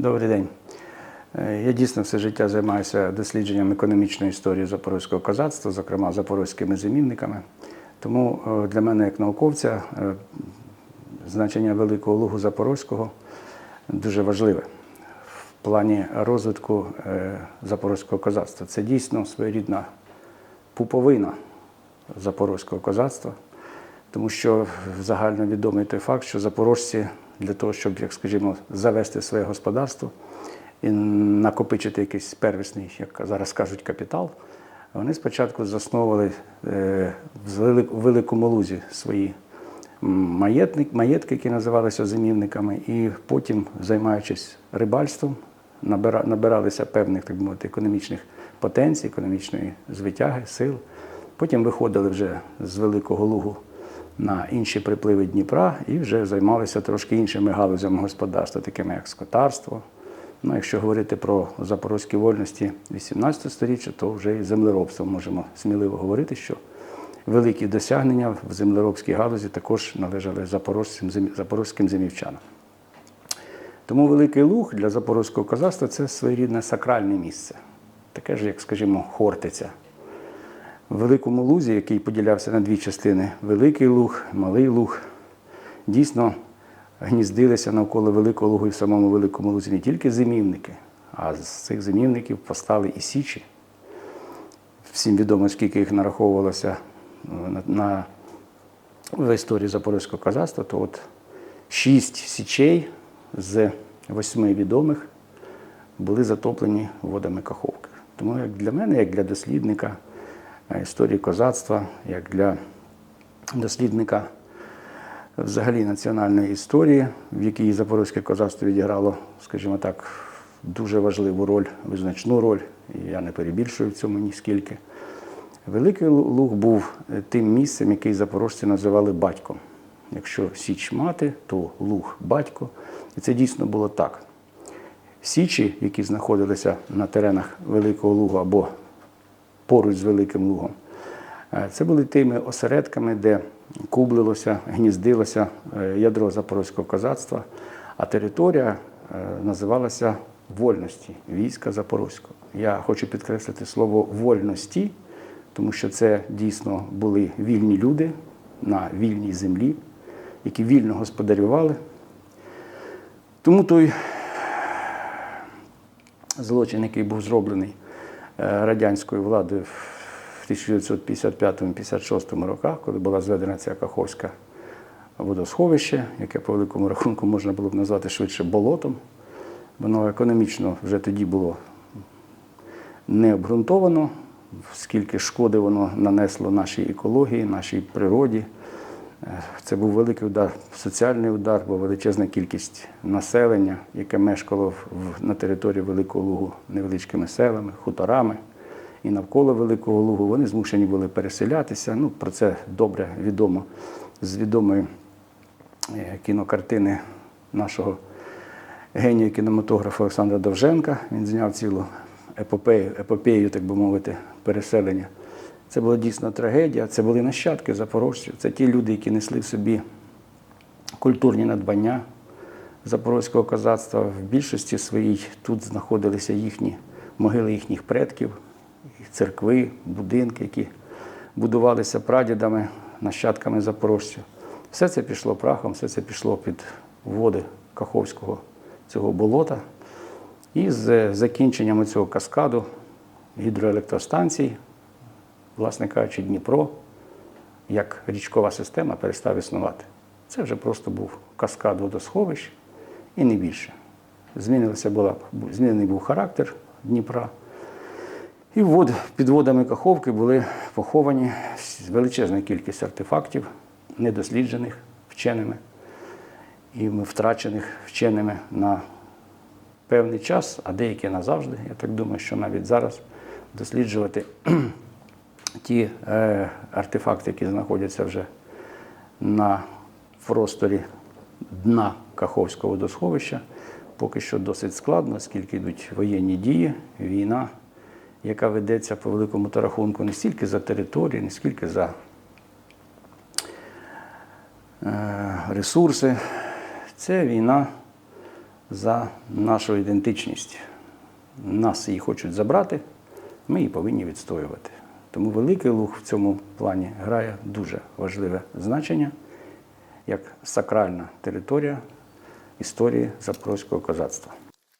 Добрий день. Е, Я дійсно все життя займаюся дослідженням економічної історії запорозького козацтва, зокрема запорозькими зимівниками. Тому е, для мене, як науковця, е, значення Великого Лугу Запорозького дуже важливе в плані розвитку запорозького козацтва. Це дійсно своєрідна пуповина запорозького козацтва, тому що загальновідомий той факт, що запорожці для того, щоб, як скажімо, завести своє господарство і накопичити якийсь первісний, як зараз кажуть, капітал, вони спочатку засновували е, в Великому Лузі свої маєтки, які називалися зимівниками, і потім, займаючись рибальством, набиралися певних, так мовити, економічних потенцій, економічної звитяги, сил. Потім виходили вже з Великого Лугу на інші припливи Дніпра і вже займалися трошки іншими галузями господарства, такими як скотарство. Ну, якщо говорити про запорозькі вольності 18 століття, то вже і землеробством можемо сміливо говорити, що великі досягнення в землеробській галузі також належали запорозьким зимівчанам. Тому Великий Луг для запорозького козацтва це своєрідне сакральне місце, таке ж, як, скажімо, Хортиця. В Великому Лузі, який поділявся на дві частини Великий Луг, Малий Луг, дійсно гніздилися навколо Великого Лугу і в самому Великому Лузі не тільки зимівники, а з цих зимівників постали і січі. Всім відомо, скільки їх нараховувалося е, на, на, в історії Запорозького козацтва, то от шість січей з восьми відомих були затоплені водами Каховки. Тому як для мене, як для дослідника історії козацтва, як для дослідника взагалі національної історії, в якій запорозьке козацтво відіграло, скажімо так, дуже важливу роль, визначну роль, і я не перебільшую в цьому ніскільки. Великий Луг був е, тим місцем, який запорожці називали батьком. Якщо Січ мати, то Луг батько. І це дійсно було так. Січі, які знаходилися на теренах Великого Лугу або поруч з Великим Лугом, е, це були тими осередками, де кублилося, гніздилося е, ядро запорозького козацтва, а територія е, називалася вольності війська Запорозького. Я хочу підкреслити слово вольності, тому що це дійсно були вільні люди на вільній землі, які вільно господарювали. Тому той злочин, який був зроблений радянською владою в 1955-56 роках, коли була зведена ця Каховська водосховище, яке по великому рахунку можна було б назвати швидше болотом. Воно економічно вже тоді було не обґрунтовано, скільки шкоди воно нанесло нашій екології, нашій природі. Е, Це був великий удар, соціальний удар, бо величезна кількість населення, яке мешкало на території Великого Лугу невеличкими селами, хуторами і навколо Великого Лугу, вони змушені були переселятися. Ну, про це добре відомо з відомої е, кінокартини нашого генія кінематографа Олександра Довженка. Він зняв цілу епопею, епопею, так би мовити, переселення. Це була дійсно трагедія. Це були нащадки запорожців. Це ті люди, які несли в собі культурні надбання запорозького козацтва. В більшості своїй тут знаходилися їхні могили їхніх предків, їх церкви, будинки, які будувалися прадідами, нащадками запорожців. Все це пішло прахом, все це пішло під води Каховського цього болота. І з закінченням цього каскаду гідроелектростанцій, власне кажучи, Дніпро, як річкова система перестав існувати. Це вже просто був каскад водосховищ і не більше. Змінилася була, змінений був характер Дніпра. І вод, під водами Каховки були поховані величезна кількість артефактів, недосліджених вченими і втрачених вченими на певний час, а деякі назавжди. Я так думаю, що навіть зараз досліджувати ті е, артефакти, які знаходяться вже на просторі дна Каховського водосховища, поки що досить складно, оскільки йдуть воєнні дії, війна, яка ведеться по великому та рахунку не стільки за територію, не скільки за е, ресурси. Це війна за нашу ідентичність. Нас її хочуть забрати, ми її повинні відстоювати. Тому Великий Луг в цьому плані грає дуже важливе значення як сакральна територія історії запорозького козацтва.